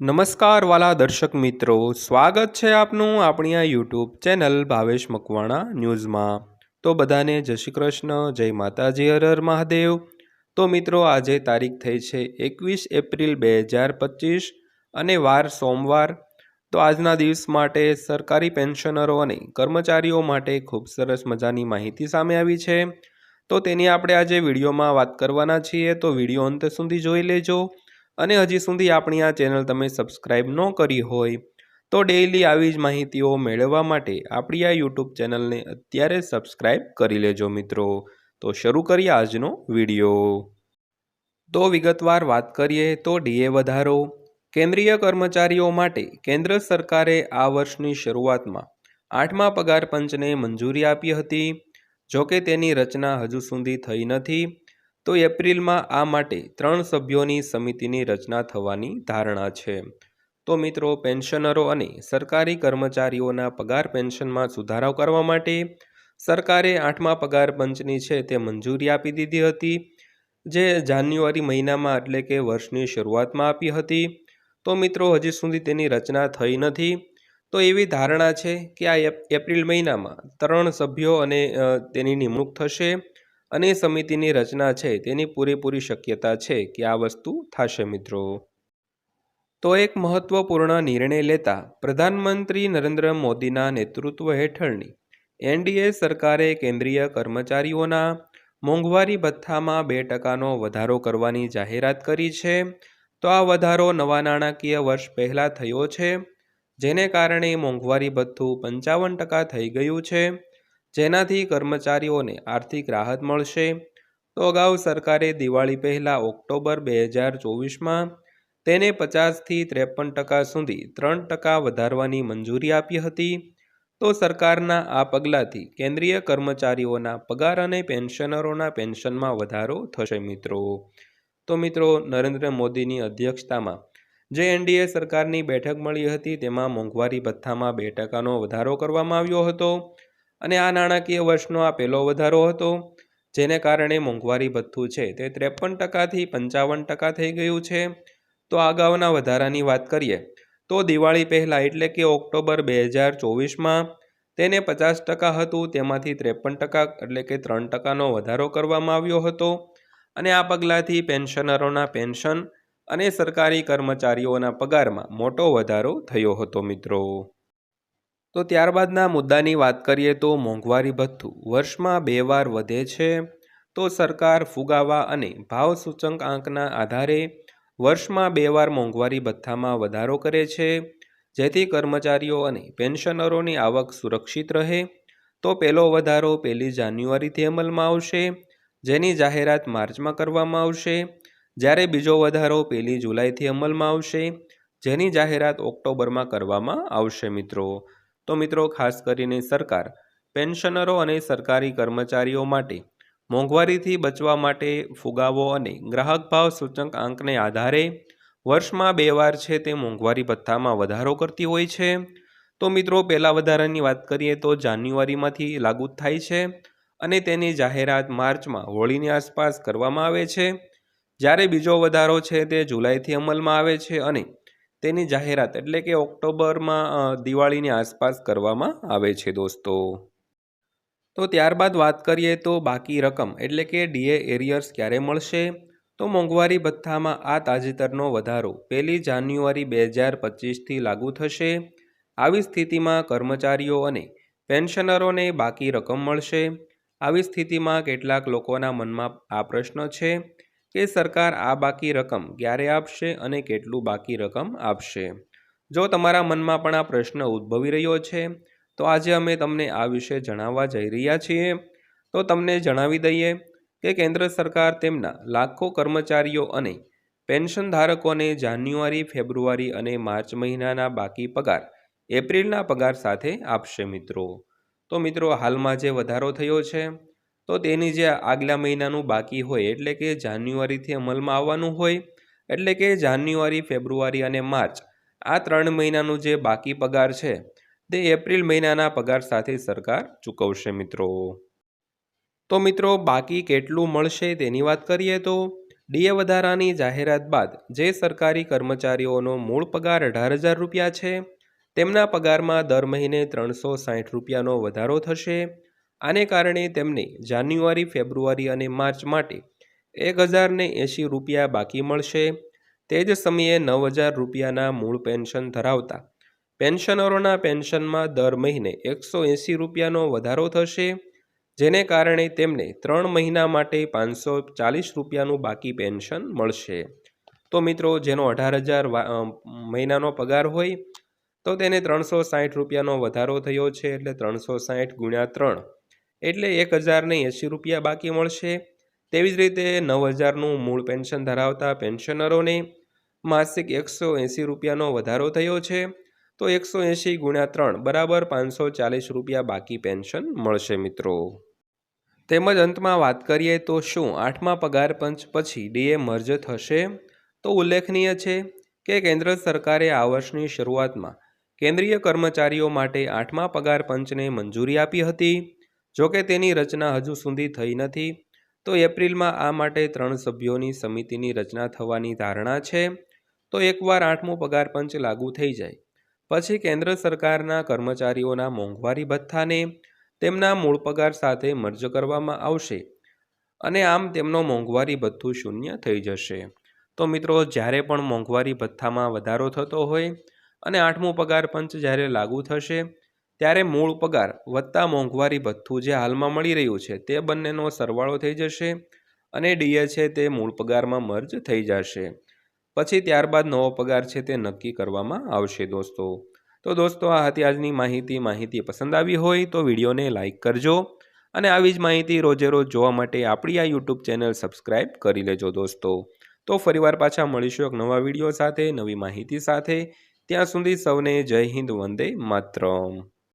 નમસ્કાર વાલા દર્શક મિત્રો, સ્વાગત છે આપનું આપણી આ યુટ્યુબ ચેનલ ભાવેશ મકવાણા ન્યૂઝમાં. તો બધાને જય શ્રી કૃષ્ણ, જય માતાજી હર મહાદેવ. તો મિત્રો, આજે તારીખ થઈ છે એકવીસ એપ્રિલ બે હજાર પચીસ અને વાર સોમવાર. તો આજના દિવસ માટે સરકારી પેન્શનરો અને કર્મચારીઓ માટે ખૂબ સરસ મજાની માહિતી સામે આવી છે. તો તેની આપણે આજે વિડીયોમાં વાત કરવાના છીએ, તો વીડિયો અંત સુધી જોઈ લેજો. અને હજી સુધી આપણી આ ચેનલ તમે સબસ્ક્રાઈબ ન કરી હોય, તો ડેઇલી આવી જ માહિતીઓ મેળવવા માટે આપણી આ યુટ્યુબ ચેનલને અત્યારે સબસ્ક્રાઈબ કરી લેજો મિત્રો. તો શરૂ કરીએ આજનો વીડિયો. તો વિગતવાર વાત કરીએ તો ડીએ વધારો. કેન્દ્રીય કર્મચારીઓ માટે કેન્દ્ર સરકારે આ વર્ષની શરૂઆતમાં આઠમા પગાર પંચને મંજૂરી આપી હતી. જોકે તેની રચના હજુ સુધી થઈ નથી. તો એપ્રિલમાં આ માટે ત્રણ સભ્યોની સમિતિની રચના થવાની ધારણા છે. તો મિત્રો, પેન્શનરો અને સરકારી કર્મચારીઓના પગાર પેન્શનમાં સુધારો કરવા માટે સરકારે આઠમા પગાર પંચની છે તે મંજૂરી આપી દીધી હતી, જે જાન્યુઆરી મહિનામાં એટલે કે વર્ષની શરૂઆતમાં આપી હતી. તો મિત્રો, હજી સુધી તેની રચના થઈ નથી. તો એવી ધારણા છે કે આ એપ્રિલ મહિનામાં ત્રણ સભ્યો અને તેની નિમણૂક થશે. અને સમિતિની રચના છે, તેની પૂરેપૂરી શક્યતા છે કે આ વસ્તુ થશે મિત્રો. તો એક મહત્વપૂર્ણ નિર્ણય લેતા પ્રધાનમંત્રી નરેન્દ્ર મોદીના નેતૃત્વ હેઠળની એનડીએ સરકારે કેન્દ્રીય કર્મચારીઓના મોંઘવારી ભથ્થામાં બે ટકાનો વધારો કરવાની જાહેરાત કરી છે. તો આ વધારો નવા નાણાકીય વર્ષ પહેલાં થયો છે, જેને કારણે મોંઘવારી ભથ્થું પંચાવન ટકા થઈ ગયું છે. જેનાથી કર્મચારીઓને આર્થિક રાહત મળશે. તો અગાઉ સરકારે દિવાળી પહેલાં ઓક્ટોબર બે હજાર ચોવીસમાં તેને પચાસથી ત્રેપન ટકા સુધી ત્રણ ટકા વધારવાની મંજૂરી આપી હતી. તો સરકારના આ પગલાંથી કેન્દ્રીય કર્મચારીઓના પગાર અને પેન્શનરોના પેન્શનમાં વધારો થશે મિત્રો. તો મિત્રો, નરેન્દ્ર મોદીની અધ્યક્ષતામાં જે એનડીએ સરકારની બેઠક મળી હતી, તેમાં મોંઘવારી ભથ્થામાં બે ટકાનો વધારો કરવામાં આવ્યો હતો. અને આ નાણાકીય વર્ષનો આ પહેલો વધારો હતો, જેને કારણે મોંઘવારી ભથ્થું છે તે ત્રેપન ટકાથી પંચાવન ટકા થઈ ગયું છે. તો અગાઉના વધારાની વાત કરીએ, તો દિવાળી પહેલાં એટલે કે ઓક્ટોબર બે હજાર ચોવીસમાં તેને પચાસ ટકા હતું, તેમાંથી ત્રેપન ટકા એટલે કે ત્રણ ટકાનો વધારો કરવામાં આવ્યો હતો. અને આ પગલાંથી પેન્શનરોના પેન્શન અને સરકારી કર્મચારીઓના પગારમાં મોટો વધારો થયો હતો મિત્રો. તો ત્યારબાદના મુદ્દાની વાત કરીએ તો મોંઘવારી ભથ્થું વર્ષમાં બે વાર વધે છે. તો સરકાર ફુગાવા અને ભાવ સૂચકાંકના આધારે વર્ષમાં બે વાર મોંઘવારી ભથ્થામાં વધારો કરે છે. જેથી કર્મચારીઓ અને પેન્શનરોની આવક સુરક્ષિત રહે. તો પહેલો વધારો પહેલી જાન્યુઆરીથી અમલમાં આવશે, જેની જાહેરાત માર્ચમાં કરવામાં આવશે. જ્યારે બીજો વધારો પહેલી જુલાઈથી અમલમાં આવશે, જેની જાહેરાત ઓક્ટોબરમાં કરવામાં આવશે મિત્રો. તો મિત્રો, ખાસ કરીને સરકાર, પેન્શનરો અને સરકારી કર્મચારીઓ માટે મોંઘવારીથી બચવા માટે ફુગાવો અને ગ્રાહક ભાવ સૂચક આંકને આધારે વર્ષમાં બે વાર છે તે મોંઘવારી ભથ્થામાં વધારો કરતી હોય છે. તો મિત્રો, પહેલાં વધારાની વાત કરીએ તો જાન્યુઆરીમાંથી લાગુ થાય છે અને તેની જાહેરાત માર્ચમાં હોળીની આસપાસ કરવામાં આવે છે. જ્યારે બીજો વધારો છે તે જુલાઈથી અમલમાં આવે છે અને તેની જાહેરાત એટલે કે ઓક્ટોબરમાં દિવાળીની આસપાસ કરવામાં આવે છે દોસ્તો. તો ત્યારબાદ વાત કરીએ તો બાકી રકમ એટલે કે ડીએ એરિયર્સ ક્યારે મળશે? તો મોંઘવારી ભથ્થામાં આ તાજેતરનો વધારો પહેલી જાન્યુઆરી બે હજાર પચીસથી લાગુ થશે. આવી સ્થિતિમાં કર્મચારીઓ અને પેન્શનરોને બાકી રકમ મળશે. આવી સ્થિતિમાં કેટલાક લોકોના મનમાં આ પ્રશ્ન છે. કે સરકાર આ બાકી રકમ ક્યારે આપશે અને કેટલું બાકી રકમ આપશે? જો તમારા મનમાં પણ આ પ્રશ્ન ઉદ્ભવી રહ્યો છે, તો આજે અમે તમને આ વિશે જણાવવા જઈ રહ્યા છીએ. તો તમને જણાવી દઈએ કે કેન્દ્ર સરકાર તેમના લાખો કર્મચારીઓ અને પેન્શન ધારકોને જાન્યુઆરી, ફેબ્રુઆરી અને માર્ચ મહિનાના બાકી પગાર એપ્રિલના પગાર સાથે આપશે મિત્રો. તો મિત્રો, હાલમાં જે વધારો થયો છે તો તેની જે આગલા મહિનાનું બાકી હોય, એટલે કે જાન્યુઆરીથી અમલમાં આવવાનું હોય, એટલે કે જાન્યુઆરી, ફેબ્રુઆરી અને માર્ચ, આ ત્રણ મહિનાનું જે બાકી પગાર છે, તે એપ્રિલ મહિનાના પગાર સાથે સરકાર ચૂકવશે મિત્રો. તો મિત્રો, બાકી કેટલું મળશે તેની વાત કરીએ તો, ડીએ વધારાની જાહેરાત બાદ જે સરકારી કર્મચારીઓનો મૂળ પગાર અઢાર હજાર રૂપિયા છે, તેમના પગારમાં દર મહિને ત્રણસો સાઠ રૂપિયાનો વધારો થશે આને કારણે તેમને જાન્યુઆરી, ફેબ્રુઆરી અને માર્ચ માટે એક હજારને એંશી રૂપિયા બાકી મળશે. તે જ સમયે નવ હજાર રૂપિયાના મૂળ પેન્શન ધરાવતા પેન્શનરોના પેન્શનમાં દર મહિને એકસો એંસી રૂપિયાનો વધારો થશે, જેને કારણે તેમને ત્રણ મહિના માટે પાંચસો ચાલીસ રૂપિયાનું બાકી પેન્શન મળશે. તો મિત્રો, જેનો અઢાર હજાર મહિનાનો પગાર હોય, તો તેને ત્રણસો સાઠ રૂપિયાનો વધારો થયો છે, એટલે ત્રણસો સાઠ ગુણ્યા ત્રણ. એટલે એક હજારને એંસી રૂપિયા બાકી મળશે. તેવી જ રીતે નવ હજારનું મૂળ પેન્શન ધરાવતા પેન્શનરોને માસિક એકસો એંસી રૂપિયાનો વધારો થયો છે. તો એકસો એંશી ગુણ્યા ત્રણ બરાબર પાંચસો ચાલીસ રૂપિયા બાકી પેન્શન મળશે મિત્રો. તેમજ અંતમાં વાત કરીએ તો શું આઠમા પગાર પંચ પછી ડીએ મર્જ થશે? તો ઉલ્લેખનીય છે કે કેન્દ્ર સરકારે આ વર્ષની શરૂઆતમાં કેન્દ્રીય કર્મચારીઓ માટે આઠમા પગાર પંચને મંજૂરી આપી હતી. જોકે તેની રચના હજુ સુધી થઈ નથી, તો એપ્રિલમાં આ માટે ત્રણ સભ્યોની સમિતિની રચના થવાની ધારણા છે, તો એકવાર આઠમું પગાર પંચ લાગુ થઈ જાય. પછી કેન્દ્ર સરકારના કર્મચારીઓના મોંઘવારી ભથ્થાને તેમના મૂળ પગાર સાથે મર્જ કરવામાં આવશે અને આમ તેમનો મોંઘવારી ભથ્થું શૂન્ય થઈ જશે. તો મિત્રો, જ્યારે પણ મોંઘવારી ભથ્થામાં વધારો થતો હોય અને આઠમું પગાર પંચ જ્યારે લાગુ થશે ત્યારે મૂળ પગાર વત્તા મોંઘવારી ભથ્થું જે હાલમાં મળી રહ્યું છે તે બંનેનો સરવાળો થઈ જશે અને ડીએ છે તે મૂળ પગારમાં મર્જ થઈ જશે. પછી ત્યારબાદ નવો પગાર છે તે નક્કી કરવામાં આવશે દોસ્તો. તો દોસ્તો, આ હતી આજની માહિતી. માહિતી પસંદ આવી હોય તો વિડીયોને લાઇક કરજો અને આવી જ માહિતી રોજે રોજ જોવા માટે આપણી આ યુટ્યુબ ચેનલ સબસ્ક્રાઈબ કરી લેજો દોસ્તો. તો ફરીવાર પાછા મળીશું એક નવા વીડિયો સાથે, નવી માહિતી સાથે. ત્યાં સુધી સૌને જય હિન્દ, વંદે માતરમ.